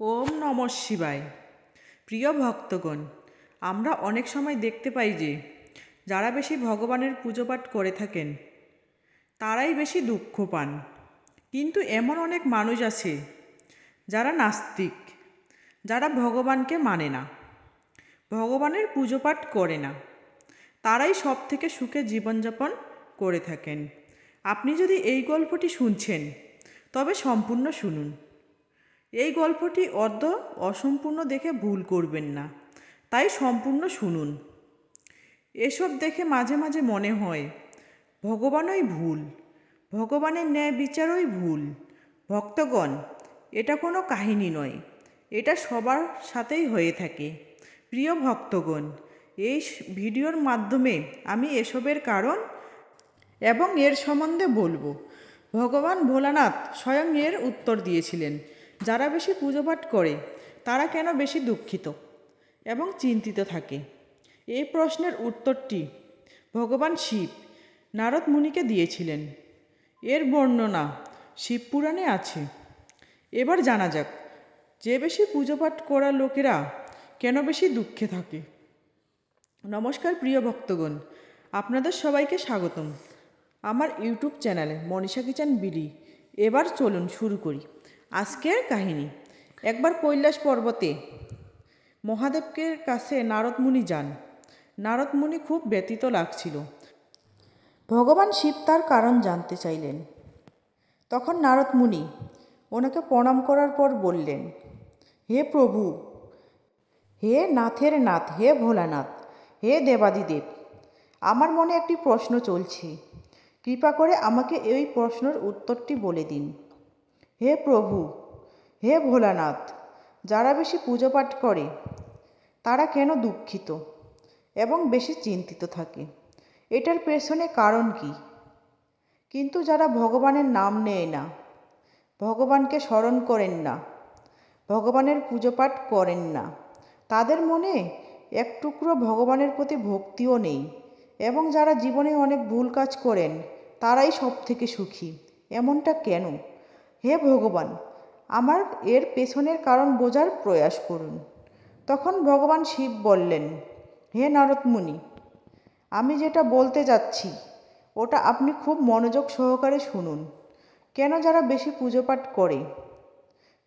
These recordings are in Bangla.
ওম নম শিবায়। প্রিয় ভক্তগণ, আমরা অনেক সময় দেখতে পাই যে, যারা বেশি ভগবানের পুজো পাঠ করে থাকেন, তারাই বেশি দুঃখ পান। কিন্তু এমন অনেক মানুষ আছে, যারা নাস্তিক, যারা ভগবানকে মানে না, ভগবানের পুজো পাঠ করে না। তারাই সব থেকে সুখে জীবনযাপন করে থাকেন। আপনি যদি এই গল্পটি শুনছেন, তবে সম্পূর্ণ শুনুন। এই গল্পটি অর্ধ অসম্পূর্ণ দেখে ভুল করবেন না, তাই সম্পূর্ণ শুনুন। এসব দেখে মাঝে মাঝে মনে হয়, ভগবানই ভুল, ভগবানের ন্যায় বিচারই ভুল। ভক্তগণ, এটা কোনো কাহিনী নয়, এটা সবার সাথেই হয়ে থাকে। প্রিয় ভক্তগণ, এই ভিডিওর মাধ্যমে আমি এসবের কারণ এবং এর সম্বন্ধে বলব। ভগবান ভোলানাথ স্বয়ং এর উত্তর দিয়েছিলেন যারা বেশি পুজোপাঠ করে, তারা কেন বেশি দুঃখিত এবং চিন্তিত থাকে? এই প্রশ্নের উত্তরটি ভগবান শিব নারদ মুনিকে দিয়েছিলেন। এর বর্ণনা শিবপুরাণে আছে। এবার জানা যাক, যে বেশি পুজোপাঠ করা লোকেরা কেন বেশি দুঃখে থাকে? নমস্কার প্রিয় ভক্তগণ, আপনাদের সবাইকে স্বাগতম। আমার ইউটিউব চ্যানেলে মনীষা কিচেন বিলি এবার চলুন শুরু করি। আজকের কাহিনী। একবার কৈলাস পর্বতে মহাদেবকে কাছে নারদ মুনি যান। নারদ মুনি খুব ব্যতীত লাগছিল। ভগবান শিব তার কারণ জানতে চাইলেন। তখন নারদ মুনি ওনাকে প্রণাম করার পর বললেন, হে প্রভু, হে নাথের নাথ, হে ভোলানাথ, হে দেবাদিদেব, আমার মনে একটি প্রশ্ন চলছে। কৃপা করে আমাকে এই প্রশ্নের উত্তরটি বলে দিন। হে প্রভু, হে ভোলানাথ, যারা বেশি পুজো পাঠ করে, তারা কেন দুঃখিত এবং বেশি চিন্তিত থাকে? এটার পেছনে কারণ কি? কিন্তু যারা ভগবানের নাম নেয় না, ভগবানকে স্মরণ করেন না, ভগবানের পুজো পাঠ করেন না, তাদের মনে এক টুকরো ভগবানের প্রতি ভক্তিও নেই এবং যারা জীবনে অনেক ভুল কাজ করেন, তারাই সব থেকে সুখী। এমনটা কেন? হে ভগবান, আমার এর পেছনের কারণ বোঝার প্রয়াস করুন। তখন ভগবান শিব বললেন, হে নারদ মুনি আমি যেটা বলতে যাচ্ছি, ওটা আপনি খুব মনোযোগ সহকারে শুনুন। কেন যারা বেশি পুজো পাঠ করে,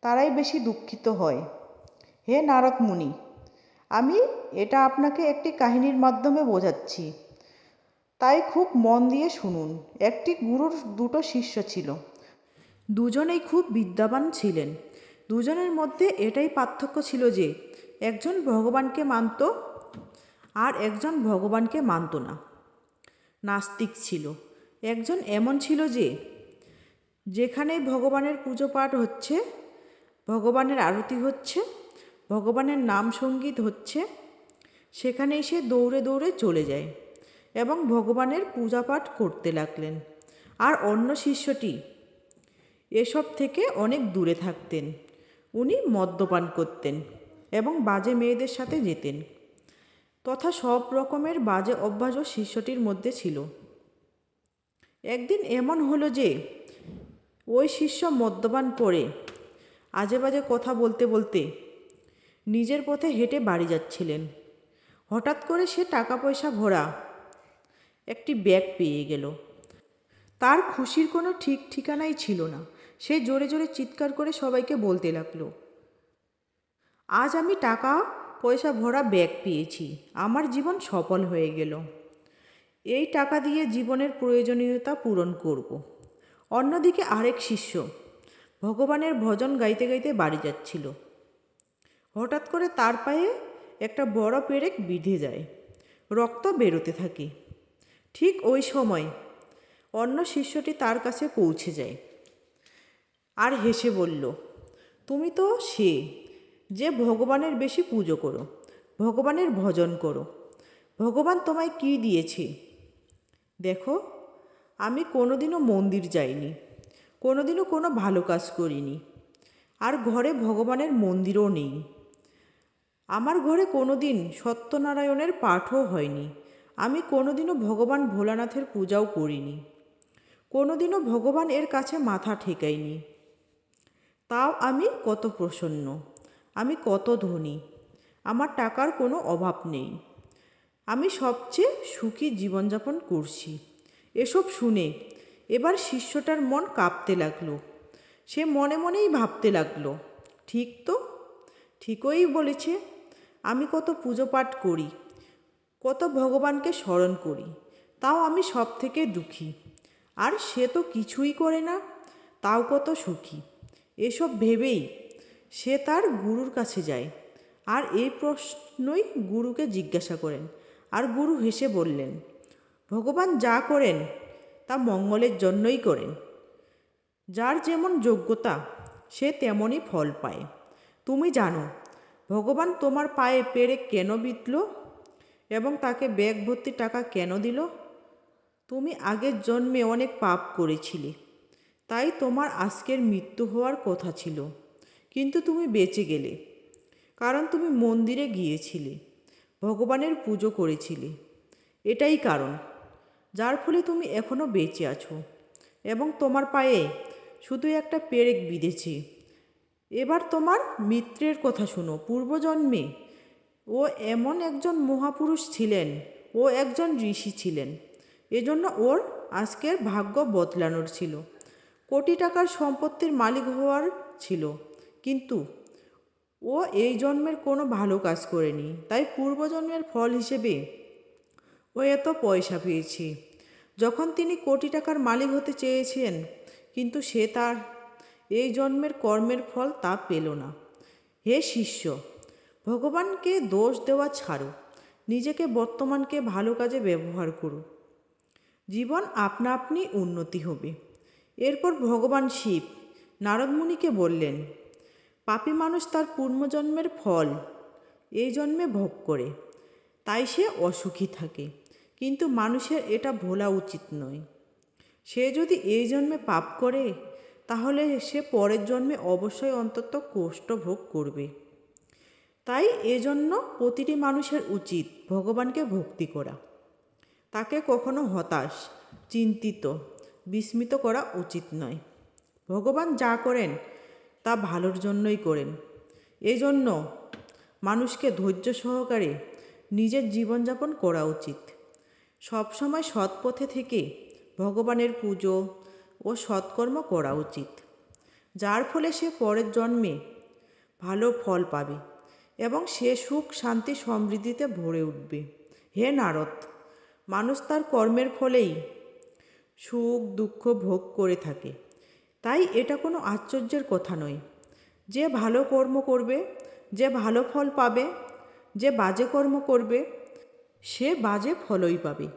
তারাই বেশি দুঃখিত হয়। হে নারদ মুনি আমি এটা আপনাকে একটি কাহিনীর মাধ্যমে বোঝাচ্ছি। তাই খুব মন দিয়ে শুনুন, একটি গুরুর দুটো শিষ্য ছিল। দুজনেই খুব বিদ্যাবান ছিলেন। দুজনের মধ্যে এটাই পার্থক্য ছিল যে, একজন ভগবানকে মানত আর একজন ভগবানকে মানত না। নাস্তিক ছিল। একজন এমন ছিল যে যেখানেই ভগবানের পুজো পাঠ হচ্ছে, ভগবানের আরতি হচ্ছে, ভগবানের নাম সংগীত হচ্ছে সেখানেই সে দৌড়ে দৌড়ে চলে যায় এবং ভগবানের পূজা পাঠ করতে লাগলেন। আর অন্য শিষ্যটি এসব থেকে অনেক দূরে থাকতেন। উনি মদ্যপান করতেন এবং বাজে মেয়েদের সাথে যেতেন। তথা সব রকমের বাজে অভ্যাসও শিষ্যটির মধ্যে ছিল। একদিন এমন হলো যে, ওই শিষ্য মদ্যপান করে আজে বাজে কথা বলতে বলতে নিজের পথে হেঁটে বাড়ি যাচ্ছিলেন। হঠাৎ করে সে টাকা পয়সা ভরা একটি ব্যাগ পেয়ে গেল। তার খুশির কোনো ঠিক ঠিকানাই ছিল না। সে জোরে জোরে চিৎকার করে সবাইকে বলতে লাগল, আজ আমি টাকা, পয়সা ভরা ব্যাগ পেয়েছি। আমার জীবন সফল হয়ে গেল। এই টাকা দিয়ে জীবনের প্রয়োজনীয়তা পূরণ করব। অন্যদিকে আরেক শিষ্য ভগবানের ভজন গাইতে গাইতে বাড়ি যাচ্ছিল। হঠাৎ করে তার পায়ে একটা বড় পেরেক বিঁধে যায়। রক্ত বেরোতে থাকে। ঠিক ওই সময় অন্য শিষ্যটি তার কাছে পৌঁছে যায়। আর হেসে বলল, তুমি তো সে যে ভগবানের বেশি পুজো করো, ভগবানের ভজন করো। ভগবান তোমায় কি দিয়েছে? দেখো, আমি কোনোদিনও মন্দির যাইনি, কোনোদিনও কোনো ভালো কাজ করিনি, আর ঘরে ভগবানের মন্দিরও নেই। আমার ঘরে কোনোদিন সত্যনারায়ণের পাঠও হয়নি, আমি কোনোদিনও ভগবান ভোলানাথের পূজাও করিনি। কোনোদিনও ভগবান এর কাছে মাথা ঠেকাইনি। তাও আমি কত প্রসন্ন, আমি কত ধনী, আমার টাকার কোনো অভাব নেই। আমি সবচেয়ে সুখী জীবনযাপন করছি। এসব শুনে এবার শিষ্যটার মন কাঁপতে লাগল। সে মনে মনেই ভাবতে লাগল, ঠিক তো, ঠিকই বলেছে, আমি কত পুজো পাঠ করি, কত ভগবানকে স্মরণ করি, তাও আমি সব থেকে দুঃখী। আর সে তো কিছুই করে না, তাও কত সুখী। এসব ভেবেই সে তার গুরুর কাছে যায় আর এই প্রশ্নই গুরুকে জিজ্ঞাসা করেন। আর গুরু হেসে বললেন, ভগবান যা করেন, তা মঙ্গলের জন্যই করেন। যার যেমন যোগ্যতা, সে তেমনই ফল পায়। তুমি জানো, ভগবান তোমার পায়ে পেরে কেন বিতল এবং তাকে ব্যাগ ভর্তি টাকা কেন দিল? তুমি আগের জন্মে অনেক পাপ করেছিলে। তাই তোমার আজকের মৃত্যু হওয়ার কথা ছিল। কিন্তু তুমি বেঁচে গেলে। কারণ তুমি মন্দিরে গিয়েছিলে। ভগবানের পুজো করেছিলে। এটাই কারণ। যার ফলে তুমি এখনও বেঁচে আছো। এবং তোমার পায়ে শুধু একটা পেরেক বিঁধেছে। এবার তোমার মিত্রের কথা শোনো। পূর্বজন্মে ও এমন একজন মহাপুরুষ ছিলেন। ও একজন ঋষি ছিলেন। এজন্য ওর আজকের ভাগ্য বদলানোর ছিল। কোটি টাকার সম্পত্তির মালিক হওয়ার ছিল। কিন্তু ও এই জন্মের কোনো ভালো কাজ করেনি। তাই পূর্বজন্মের ফল হিসেবে ও এত পয়সা পেয়েছে। যখন তিনি কোটি টাকার মালিক হতে চেয়েছেন, কিন্তু সে তার এই জন্মের কর্মের ফল তা পেল না। হে শিষ্য, ভগবানকে দোষ দেওয়া ছাড়ো। নিজেকে বর্তমানকে ভালো কাজে ব্যবহার করো। জীবন আপনা আপনি উন্নতি হবে। এরপর ভগবান শিব নারদমুনিকে বললেন, পাপী মানুষ তার পূর্বজন্মের ফল এই জন্মে ভোগ করে। তাই সে অসুখী থাকে, কিন্তু মানুষের এটা ভোলা উচিত নয়। সে যদি এই জন্মে পাপ করে, তাহলে সে পরের জন্মে অবশ্যই অন্তত কষ্ট ভোগ করবে। তাই এজন্য প্রতিটি মানুষের উচিত ভগবানকে ভক্তি করা। তাকে কখনো হতাশ, চিন্তিত, বিস্মিত করা উচিত নয়। ভগবান যা করেন, তা ভালোর জন্যই করেন। এজন্য মানুষকে ধৈর্য সহকারে নিজের জীবনযাপন করা উচিত। সবসময় সৎ পথে থেকে ভগবানের পুজো ও সৎকর্ম করা উচিত। যার ফলে সে পরের জন্মে ভালো ফল পাবে এবং সে সুখ, শান্তি, সমৃদ্ধিতে ভরে উঠবে। হে নারদ! মানুষ তার কর্মের ফলেই সুখ, দুঃখ ভোগ করে থাকে। তাই এটা কোনো আশ্চর্যের কথা নয়। যে ভালো কর্ম করবে, যে ভালো ফল পাবে, যে বাজে কর্ম করবে, সে বাজে ফলই পাবে।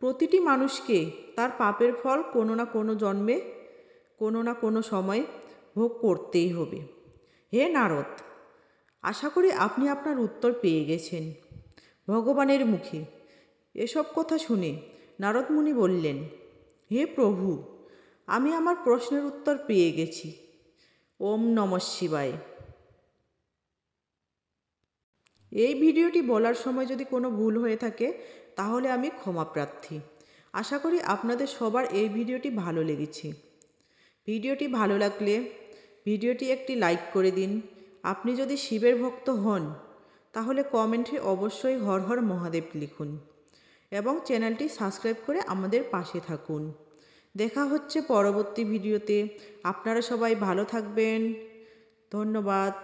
প্রতিটি মানুষকে তার পাপের ফল কোনো না কোনো জন্মে, কোনো না কোনো সময় ভোগ করতেই হবে। হে নারদ, আশা করি আপনি আপনার উত্তর পেয়ে গেছেন। ভগবানের মুখে। এসব কথা শুনে নারদমুনি বললেন, হে প্রভু, আমি আমার প্রশ্নের উত্তর পেয়ে গেছি। ওম নম শিবায়। এই ভিডিওটি বলার সময় যদি কোনো ভুল হয়ে থাকে, তাহলে আমি ক্ষমা প্রার্থী। আশা করি আপনাদের সবার এই ভিডিওটি ভালো লেগেছে। ভিডিওটি ভালো লাগলে ভিডিওটি একটি লাইক করে দিন। আপনি যদি শিবের ভক্ত হন, তাহলে কমেন্টে অবশ্যই হর হর মহাদেব লিখুন। এবং চ্যানেলটি সাবস্ক্রাইব করে আমাদের পাশে থাকুন। দেখা হচ্ছে পরবর্তী ভিডিওতে। আপনারা সবাই ভালো থাকবেন। ধন্যবাদ।